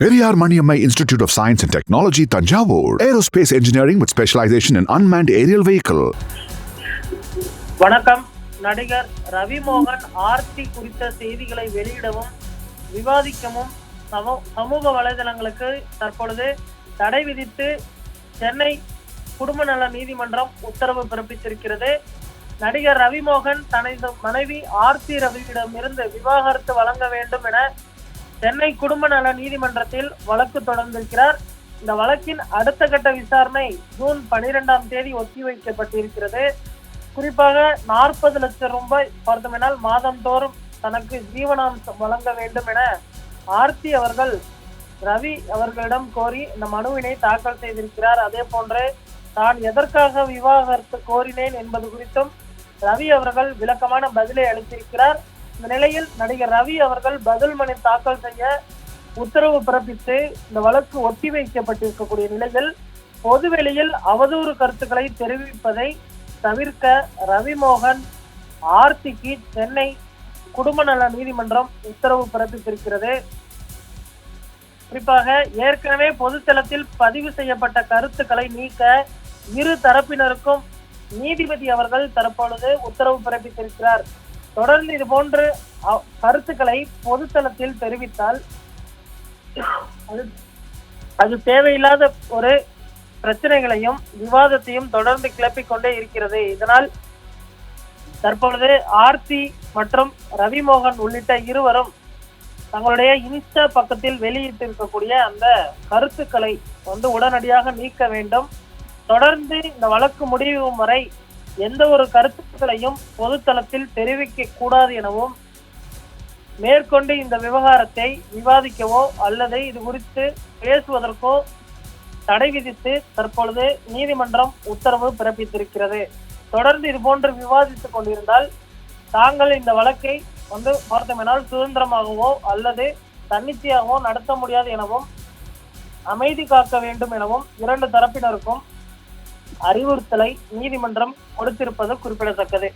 Periyar Maniammai Institute of Science and Technology Thanjavur aerospace engineering with specialization in unmanned aerial vehicle வணக்கம். நடிகர் ரவி மோகன் ஆர்த்தி குறித்த செய்திகளை வெளியிடவும் விவாதிக்கவும் சமூ- சமூக வலைதளங்களுக்கு தற்பொழுது தடை விதித்து சென்னை குடும்ப நல நீதிமன்றம் உத்தரவு பிறப்பித்திருக்கிறது. நடிகர் ரவி மோகன் தனது மனைவி ஆர்த்தி ரவியிடமிருந்து விவாகரத்து வழங்க வேண்டும் என சென்னை குடும்ப நல நீதிமன்றத்தில் வழக்கு தொடர்ந்திருக்கிறார். இந்த வழக்கின் அடுத்த கட்ட விசாரணை ஜூன் பனிரெண்டாம் தேதி ஒத்திவைக்கப்பட்டிருக்கிறது குறிப்பாக நாற்பது லட்சம் ரூபாய் பார்த்தோமெனால் மாதந்தோறும் தனக்கு ஜீவனாம்சம் வழங்க வேண்டும் என ஆர்த்தி அவர்கள் ரவி அவர்களிடம் கோரி இந்த மனுவினை தாக்கல் செய்திருக்கிறார். அதே போன்று தான் எதற்காக விவாகரத்து கோரினேன் என்பது குறித்தும் ரவி அவர்கள் விளக்கமான பதிலை அளித்திருக்கிறார். இந்த நிலையில் நடிகர் ரவி அவர்கள் பதில் மனு தாக்கல் செய்ய உத்தரவு பிறப்பித்து இந்த வழக்கு ஒத்திவைக்கப்பட்டிருக்கக்கூடிய நிலையில் பொதுவெளியில் அவதூறு கருத்துக்களை தெரிவிப்பதை தவிர்க்க ரவிமோகன் ஆர்த்திக்கு சென்னை குடும்ப நல நீதிமன்றம் உத்தரவு பிறப்பித்திருக்கிறது. குறிப்பாக ஏற்கனவே பொதுத்தளத்தில் பதிவு செய்யப்பட்ட கருத்துக்களை நீக்க இரு தரப்பினருக்கும் நீதிபதி அவர்கள் தற்பொழுது உத்தரவு பிறப்பித்திருக்கிறார். தொடர்ந்து இது போன்று அ- கருத்துக்களை பொதுத்தளத்தில் தெரிவித்தால் அது அது தேவையில்லாத ஒரு பிரச்சனைகளையும் விவாதத்தையும் தொடர்ந்து கிளப்பிக்கொண்டே இருக்கிறது. இதனால் தற்பொழுது ஆர்த்தி மற்றும் ரவிமோகன் உள்ளிட்ட இருவரும் தங்களுடைய இன்ஸ்டா பக்கத்தில் வெளியிட்டிருக்கக்கூடிய அந்த கருத்துக்களை வந்து உடனடியாக நீக்க வேண்டும். தொடர்ந்து இந்த வழக்கு முடிவு வரை எந்த ஒரு கருத்துக்களையும் பொதுத்தளத்தில் தெரிவிக்க கூடாது எனவும் மேற்கொண்டு இந்த விவகாரத்தை விவாதிக்கவோ அல்லது இது குறித்து பேசுவதற்கோ தடை விதித்து தற்பொழுது நீதிமன்றம் உத்தரவு பிறப்பித்திருக்கிறது. தொடர்ந்து இது போன்று விவாதித்துக் கொண்டிருந்தால் தாங்கள் இந்த வழக்கை வந்து பார்த்தோமெனால் சுதந்திரமாகவோ அல்லது தன்னிச்சையாகவோ நடத்த முடியாது எனவும் அமைதி காக்க வேண்டும் எனவும் இரண்டு தரப்பினருக்கும் அறிவுறுத்தலை நீதிமன்றம் கொடுத்திருப்பது குறிப்பிடத்தக்கது.